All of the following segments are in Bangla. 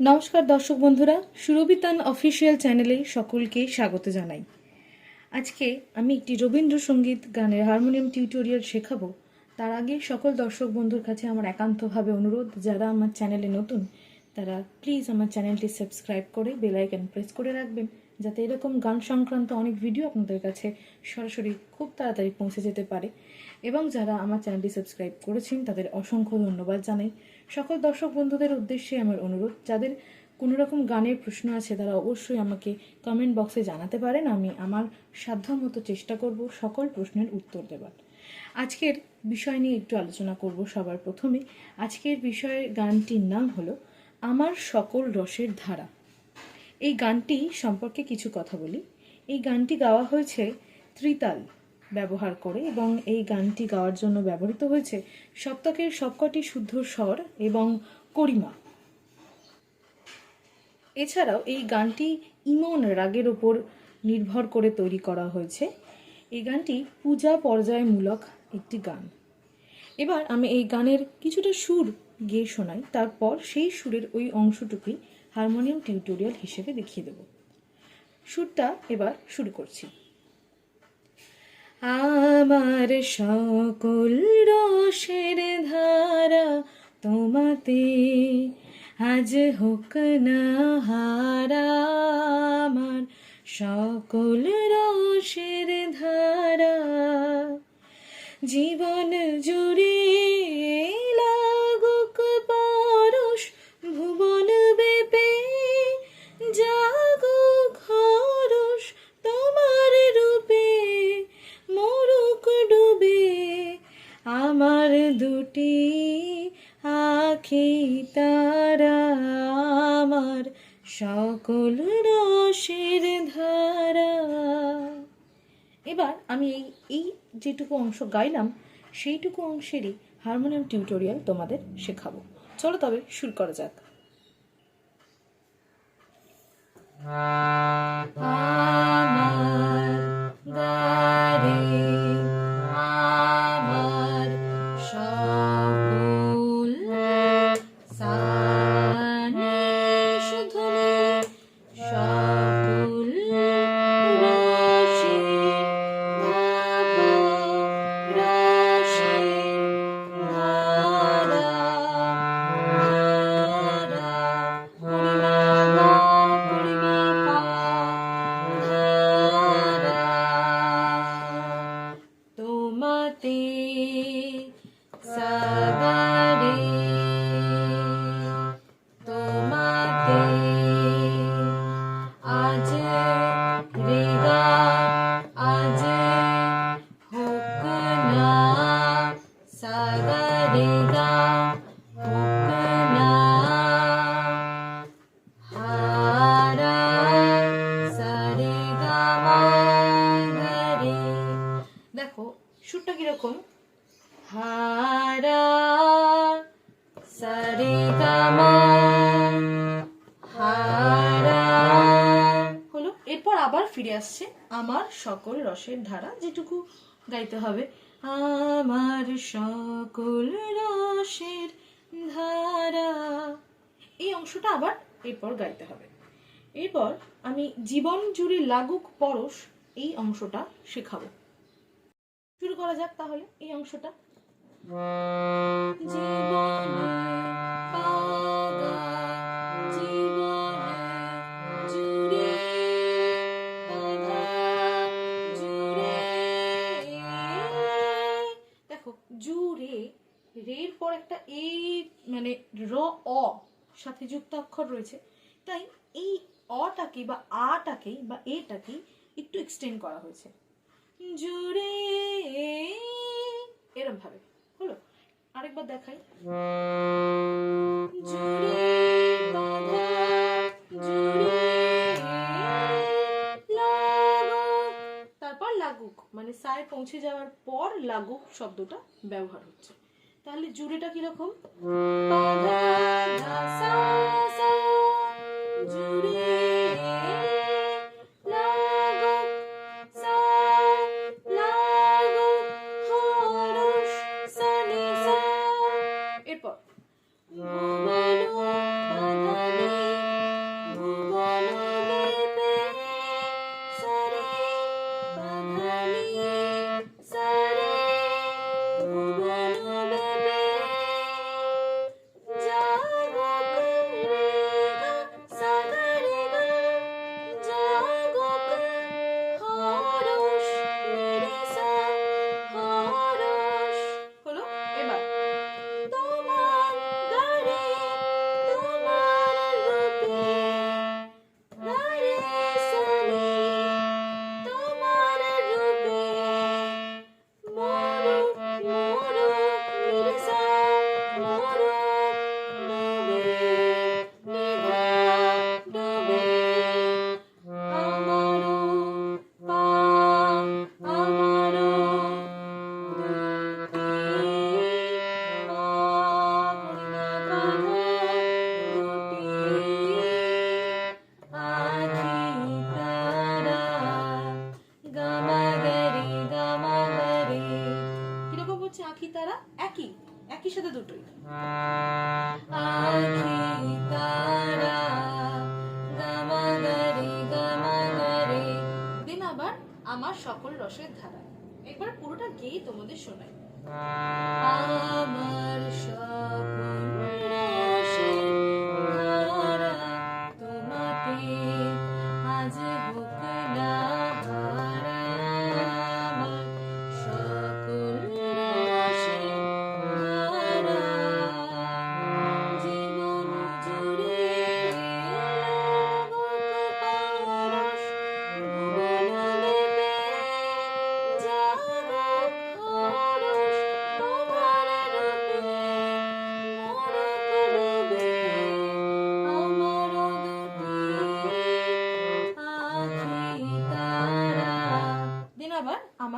নমস্কার দর্শক বন্ধুরা সুরবিতান অফিসিয়াল চ্যানেলে সকলকে স্বাগত জানাই। আজকে আমি একটি রবীন্দ্রসঙ্গীত গানের হারমোনিয়াম টিউটোরিয়াল শেখাবো। তার আগে সকল দর্শক বন্ধুর কাছে আমার একান্তভাবে অনুরোধ, যারা আমার চ্যানেলে নতুন, তারা প্লিজ আমার চ্যানেলটি সাবস্ক্রাইব করে বেলাইকন প্রেস করে রাখবেন। যাতে এরকম গান সংক্রান্ত অনেক ভিডিও আপনাদের কাছে সরাসরি খুব তাড়াতাড়ি পৌঁছে যেতে পারে। এবং যারা আমার চ্যানেলটি সাবস্ক্রাইব করেছেন, তাদের অসংখ্য ধন্যবাদ জানাই। সকল দর্শক বন্ধুদের উদ্দেশ্যে আমার অনুরোধ, যাদের কোনো রকম গানের প্রশ্ন আছে, তারা অবশ্যই আমাকে কমেন্ট বক্সে জানাতে পারেন। আমি আমার সাধ্যমতো চেষ্টা করব সকল প্রশ্নের উত্তর দেবার। আজকের বিষয় নিয়ে একটু আলোচনা করব সবার প্রথমে। আজকের বিষয়ের গানটির নাম হলো, আমার সকল রসের ধারা। এই গানটি সম্পর্কে কিছু কথা বলি। এই গানটি গাওয়া হয়েছে ত্রিতাল ব্যবহার করে এবং এই গানটি গাওয়ার জন্য ব্যবহৃত হয়েছে সপ্তকের সবকটি শুদ্ধ স্বর এবং করিমা। এছাড়াও এই গানটি ইমন রাগের ওপর নির্ভর করে তৈরি করা হয়েছে। এই গানটি পূজা পর্যায়মূলক একটি গান। এবার আমি এই গানের কিছুটা সুর গেয়ে শোনাই, তারপর সেই সুরের ওই অংশটুকুই হারমোনিয়াম টিউটোরিয়াল হিসেবে দেখিয়ে দেব। সুরটা এবার শুরু করছি। আমার সকল রসের ধারা তোমাতে আজ হোক না হারা। আমার সকল রসের ধারা জীবন জুড়ে দুটি আখি তারা আমার সকল রসের ধারা। এবার আমি এই এই যেটুকু অংশ গাইলাম, সেইটুকু অংশেরই হারমোনিয়াম টিউটোরিয়াল তোমাদের শেখাবো। চলো তবে শুরু করা যাক। ফিরে আসছে আমার সকল রসের ধারা যেটুকু গাইতে হবে। আমার সকল রসের ধারা। এই অংশটা আবার এরপর গাইতে হবে। এরপর আমি জীবন জুড়ে লাগুক পরশ, এই অংশটা শেখাবো। শুরু করা যাক তাহলে এই অংশটা। জীবনে এই মানে র, অ সাথে যুক্ত অক্ষর রয়েছে। তাই এই অটাকে বা আটাকে বা এটাকে একটু এক্সটেন্ড করা হয়েছে। জুড়ে এরম ভাবে, হলো? আরেকবার দেখাই। তারপর লাগুক মানে সায় পৌঁছে যাওয়ার পর লাগুক শব্দটা ব্যবহার হচ্ছে। তাহলে জুড়েটা কীরকম? জুড়ে। রসের ধারা একবার পুরোটা গেয়ে তোমাদের শোনাই।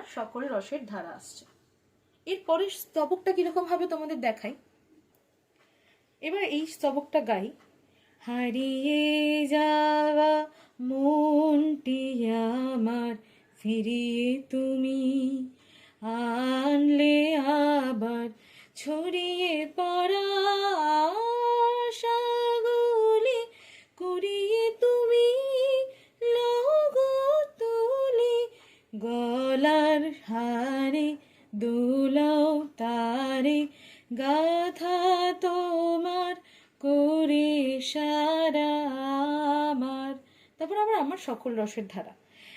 আমার সকল রসের ধারা আসছে। এরপরে স্তবকটা কীরকম হবে তোমাদের দেখাই। এবার এই স্তবকটা গাই। হারিয়ে যাওয়া মনটি আমার, ফিরিয়ে তুমি আমার সকল রসের ধারা।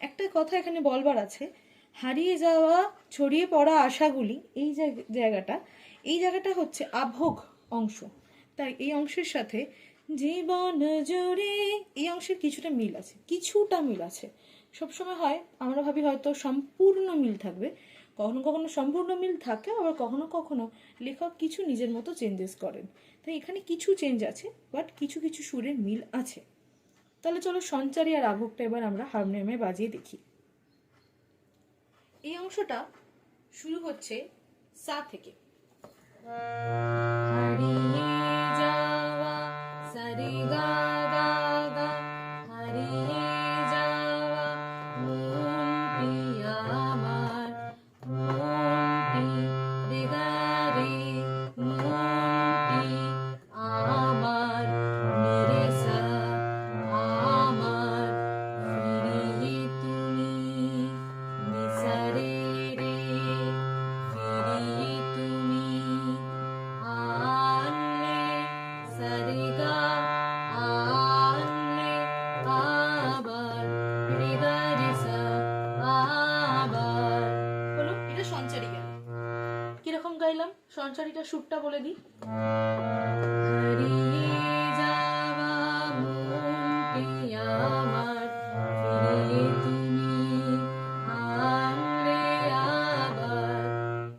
একটা কথা এখানে বলবার আছে, হারিয়ে যাওয়া, ছড়িয়ে পড়া আশাগুলি, এই জায়গ- জায়গাটা, এই জায়গাটা হচ্ছে আভোগ অংশ। তাই এই অংশের সাথে জীবন জুড়ে এই অংশের কিছুটা মিল আছে, কিছুটা মিল আছে। সবসময় হয়, আমরা ভাবি হয়তো সম্পূর্ণ মিল থাকবে। কখনো কখনো সম্পূর্ণ মিল থাকে, আবার কখনো কখনো লেখক কিছু নিজের মতো চেঞ্জেস করেন। তাই এখানে কিছু চেঞ্জ আছে বাট কিছু কিছু সুরের মিল আছে। তাহলে চলো সঞ্চারী আর আভোগটা এবার আমরা হারমোনিয়ামে বাজিয়ে দেখি। এই অংশটা শুরু হচ্ছে সা থেকে। হারিয়ে যাওয়া সারে সুরটা বলে দিই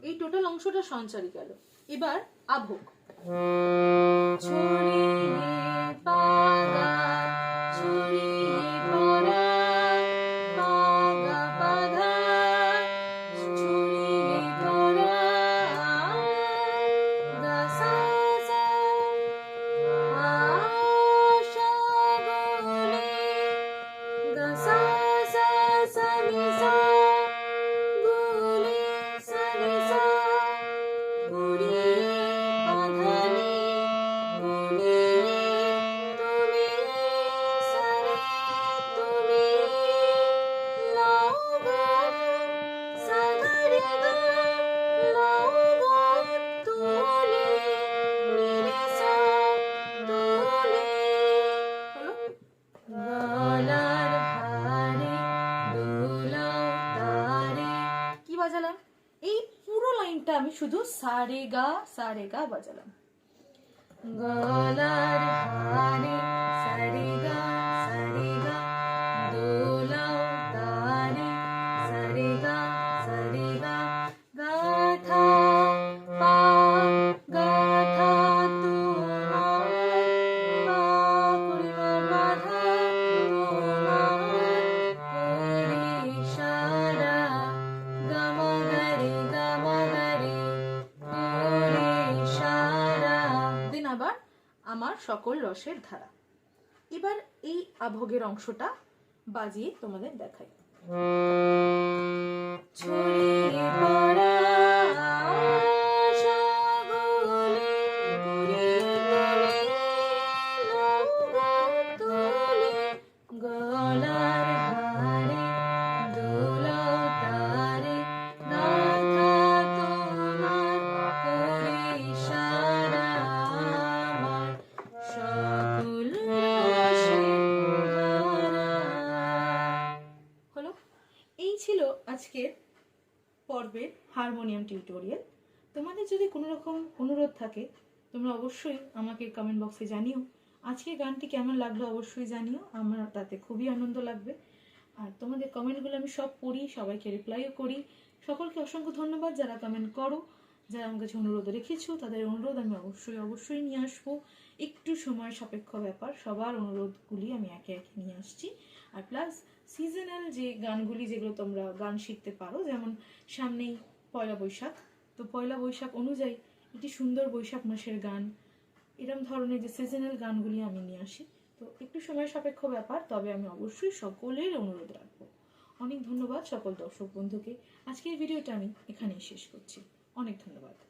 এই টোটাল অংশটা সঞ্চারী গেল এবার আভোগ। ছড়িয়ে শুধু সারে গা সারে গা বাজালাম। গলার আমার সকল রসের ধারা। এবার এই আভোগের অংশটা বাজিয়ে তোমাদের দেখাই। ছড়িয়ে পড়া টিউটোরিয়াল তোমাদের যদি কোনো রকম অনুরোধ থাকে, তোমরা অবশ্যই আমাকে কমেন্ট বক্সে জানিও। আজকে গানটি কেমন লাগল অবশ্যই জানিও, আমার তাতে খুবই আনন্দ লাগবে। আর তোমাদের কমেন্টগুলো আমি সব পড়ি, সবাইকে রিপ্লাইও করি। সকলকে অসংখ্য ধন্যবাদ যারা কমেন্ট করো, যারা আমার কাছে অনুরোধ রেখেছো, তাদের অনুরোধ আমি অবশ্যই অবশ্যই নিয়ে আসব। একটু সময় সাপেক্ষ ব্যাপার, সবার অনুরোধগুলি আমি একে একে নিয়ে আসছি। আর প্লাস সিজনাল যে গানগুলি, যেগুলো তোমরা গান শিখতে পারো, যেমন সামনেই পয়লা বৈশাখ। তো পয়লা বৈশাখ অনুযায়ী একটি সুন্দর বৈশাখ মাসের গান, এরম ধরনের যে সিজনাল গানগুলি আমি নিয়ে আসি। তো একটু সময় সাপেক্ষ ব্যাপার, তবে আমি অবশ্যই সকলের অনুরোধ রাখব। অনেক ধন্যবাদ সকল দর্শক বন্ধুকে। আজকের ভিডিওটা আমি এখানেই শেষ করছি। অনেক ধন্যবাদ।